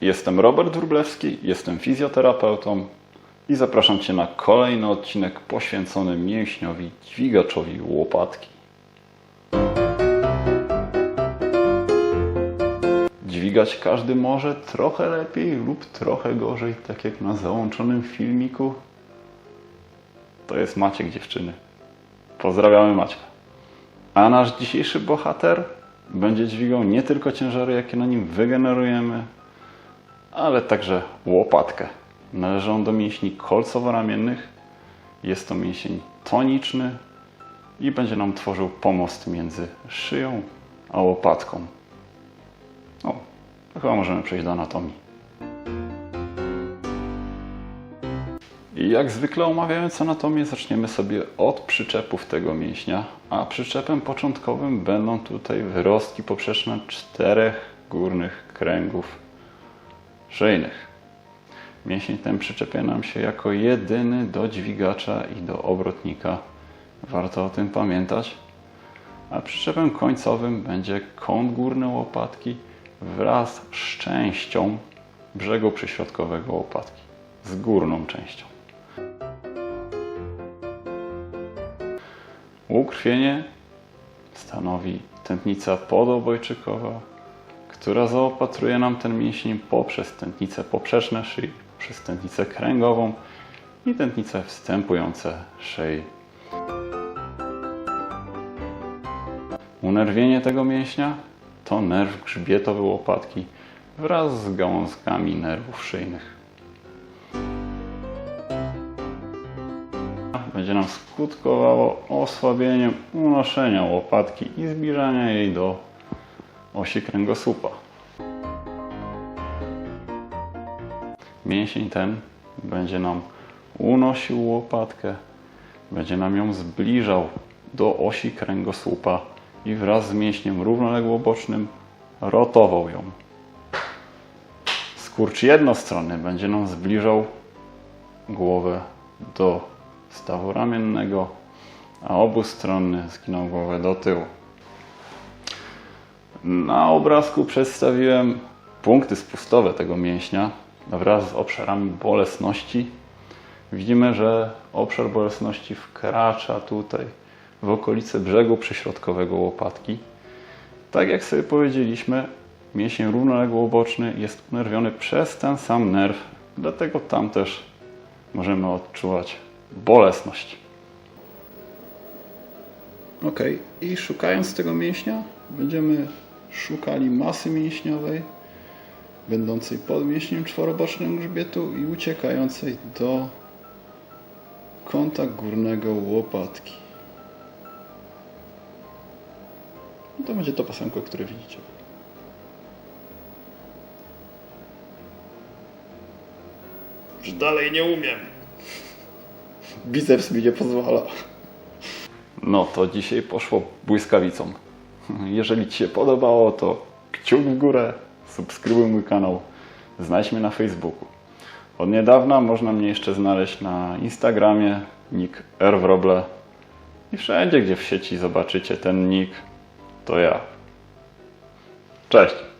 Jestem Robert Wróblewski, jestem fizjoterapeutą i zapraszam Cię na kolejny odcinek poświęcony mięśniowi dźwigaczowi łopatki. Dźwigać każdy może trochę lepiej lub trochę gorzej, tak jak na załączonym filmiku. To jest Maciek dziewczyny. Pozdrawiamy Maćka. A nasz dzisiejszy bohater będzie dźwigał nie tylko ciężary, jakie na nim wygenerujemy, ale także łopatkę. Należy on do mięśni kolcowo-ramiennych. Jest to mięsień toniczny i będzie nam tworzył pomost między szyją a łopatką. O, to chyba możemy przejść do anatomii. I jak zwykle omawiając anatomię, zaczniemy sobie od przyczepów tego mięśnia, a przyczepem początkowym będą tutaj wyrostki poprzeczne czterech górnych kręgów szyjnych. Mięsień ten przyczepia nam się jako jedyny do dźwigacza i do obrotnika. Warto o tym pamiętać. A przyczepem końcowym będzie kąt górny łopatki wraz z częścią brzegu przyśrodkowego łopatki, z górną częścią. Ukrwienie stanowi tętnica podobojczykowa, która zaopatruje nam ten mięsień poprzez tętnice poprzeczne szyi, przez tętnicę kręgową i tętnice wstępujące szyi. Unerwienie tego mięśnia to nerw grzbietowy łopatki wraz z gałązkami nerwów szyjnych. Będzie nam skutkowało osłabieniem unoszenia łopatki i zbliżania jej do osi kręgosłupa. Mięsień ten będzie nam unosił łopatkę, będzie nam ją zbliżał do osi kręgosłupa i wraz z mięśniem równoległobocznym rotował ją. Skurcz jednostronny będzie nam zbliżał głowę do stawu ramiennego, a obustronny zginął głowę do tyłu. Na obrazku przedstawiłem punkty spustowe tego mięśnia wraz z obszarami bolesności. Widzimy, że obszar bolesności wkracza tutaj w okolice brzegu przyśrodkowego łopatki. Tak jak sobie powiedzieliśmy, mięsień równoległoboczny jest unerwiony przez ten sam nerw, dlatego tam też możemy odczuwać bolesność. Ok, i szukając tego mięśnia, będziemy szukali masy mięśniowej, będącej pod mięśniem czworobocznym grzbietu i uciekającej do kąta górnego łopatki. I to będzie to pasemko, które widzicie. Już dalej nie umiem. Biceps mi nie pozwala. No to dzisiaj poszło błyskawicą. Jeżeli Ci się podobało, to kciuk w górę, subskrybuj mój kanał, znajdź mnie na Facebooku. Od niedawna można mnie jeszcze znaleźć na Instagramie, nick rwroble. I wszędzie, gdzie w sieci zobaczycie ten nick, to ja. Cześć!